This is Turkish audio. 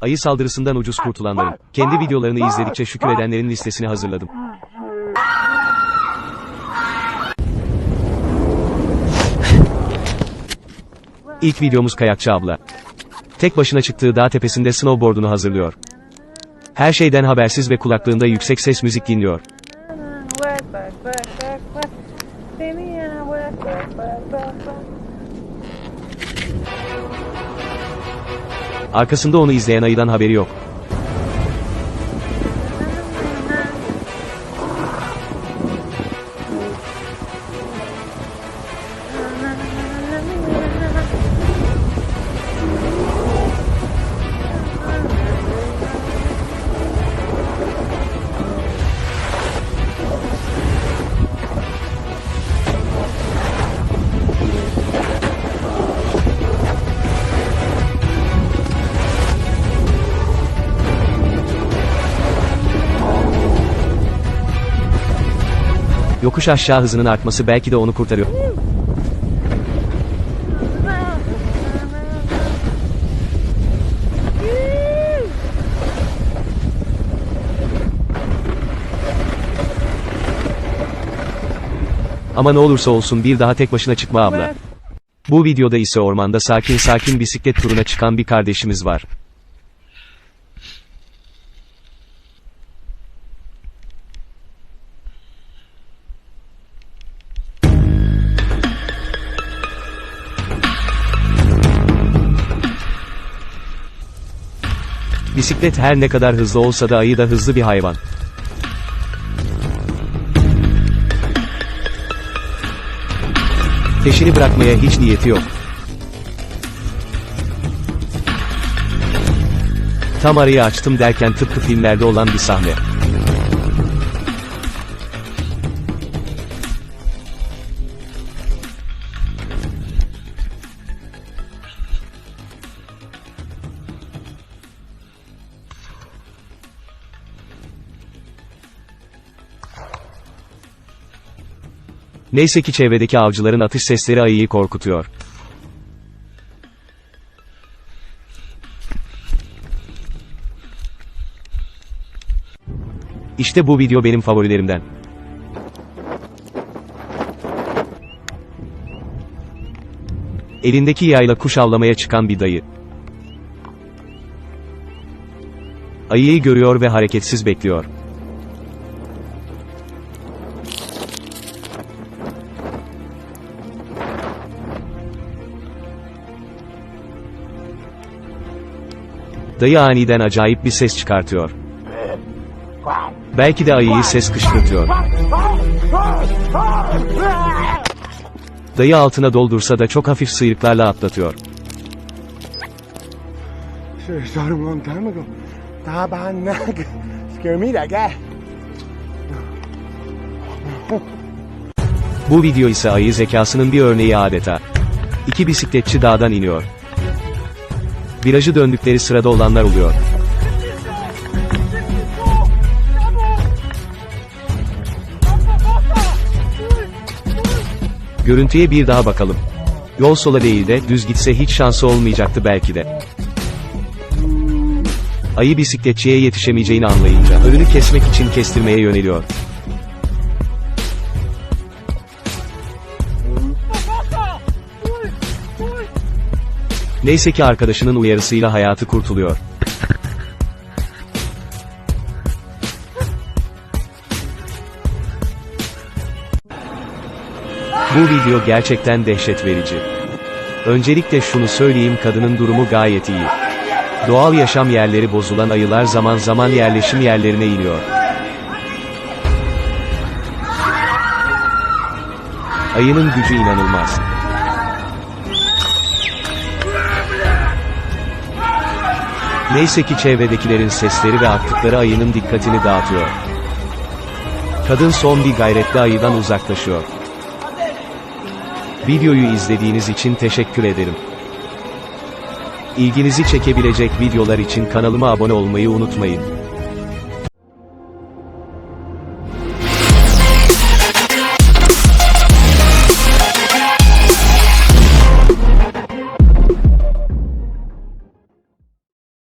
Ayı saldırısından ucuz kurtulanların, kendi videolarını izledikçe şükür edenlerin listesini hazırladım. İlk videomuz kayakçı abla. Tek başına çıktığı dağ tepesinde snowboardunu hazırlıyor. Her şeyden habersiz ve kulaklığında yüksek ses müzik dinliyor. Arkasında onu izleyen ayıdan haberi yok. Yokuş aşağı hızının artması belki de onu kurtarıyor. Ama ne olursa olsun bir daha tek başına çıkma abla. Bu videoda ise ormanda sakin sakin bisiklet turuna çıkan bir kardeşimiz var. Bisiklet her ne kadar hızlı olsa da ayı da hızlı bir hayvan. Peşini bırakmaya hiç niyeti yok. Tam arayı açtım derken tıpkı filmlerde olan bir sahne. Neyse ki çevredeki avcıların atış sesleri ayıyı korkutuyor. İşte bu video benim favorilerimden. Elindeki yayla kuş avlamaya çıkan bir dayı. Ayıyı görüyor ve hareketsiz bekliyor. Dayı aniden acayip bir ses çıkartıyor. Belki de ayıyı ses kışkırtıyor. Dayı altına doldursa da çok hafif sıyrıklarla atlatıyor. Bu video ise ayı zekasının bir örneği adeta. İki bisikletçi dağdan iniyor. Virajı döndükleri sırada olanlar oluyor. Görüntüye bir daha bakalım. Yol sola değil de düz gitse hiç şansı olmayacaktı belki de. Ayı bisikletçiye yetişemeyeceğini anlayınca önünü kesmek için kestirmeye yöneliyor. Neyse ki arkadaşının uyarısıyla hayatı kurtuluyor. Bu video gerçekten dehşet verici. Öncelikle şunu söyleyeyim kadının durumu gayet iyi. Doğal yaşam yerleri bozulan ayılar zaman zaman yerleşim yerlerine iniyor. Ayının gücü inanılmaz. Neyse ki çevredekilerin sesleri ve attıkları ayının dikkatini dağıtıyor. Kadın son bir gayretle ayıdan uzaklaşıyor. Videoyu izlediğiniz için teşekkür ederim. İlginizi çekebilecek videolar için kanalıma abone olmayı unutmayın.